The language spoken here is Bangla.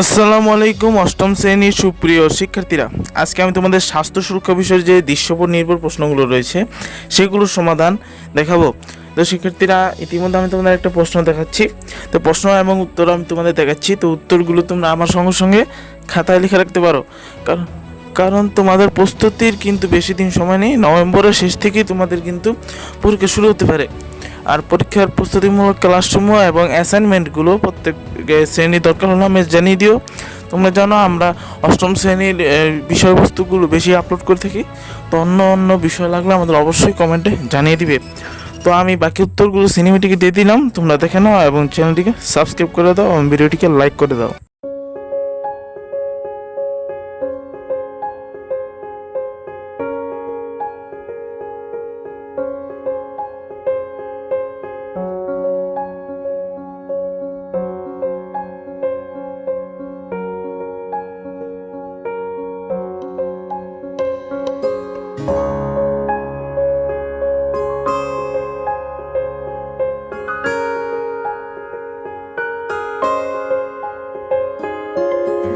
আসসালামু আলাইকুম, অষ্টম শ্রেণির সুপ্রিয় শিক্ষার্থীরা। আজকে আমি তোমাদের স্বাস্থ্য সুরক্ষা বিষয়ের যে দৃশ্যপট নির্ভর প্রশ্নগুলো রয়েছে, সেগুলোর সমাধান দেখাবো। তো শিক্ষার্থীরা, ইতিমধ্যে আমি তোমাদের একটা প্রশ্ন দেখাচ্ছি। তো প্রশ্ন এবং উত্তর আমি তোমাদের দেখাচ্ছি। তো উত্তরগুলো তোমরা আমার সঙ্গে সঙ্গে খাতায় লিখে রাখতে পারো। কারণ কারণ তোমাদের প্রস্তুতির কিন্তু বেশি দিন সময় নেই। নভেম্বরের শেষ থেকেই তোমাদের কিন্তু পরীক্ষা শুরু হতে পারে। আর পরীক্ষার প্রস্তুতিমূলক ক্লাসসমূহ এবং অ্যাসাইনমেন্টগুলো প্রত্যেক শ্রেণি দরকার হলে আমি জানিয়ে দিও। তোমরা জানো আমরা অষ্টম শ্রেণির বিষয়বস্তুগুলো বেশি আপলোড করে থাকি। তো অন্য অন্য বিষয় লাগলে আমাদের অবশ্যই কমেন্টে জানিয়ে দিবে। তো আমি বাকি উত্তরগুলো সিনেমেটিকে দিয়ে দিলাম। তোমরা দেখে নাও এবং চ্যানেলটিকে সাবস্ক্রাইব করে দাও এবং ভিডিওটিকে লাইক করে দাও।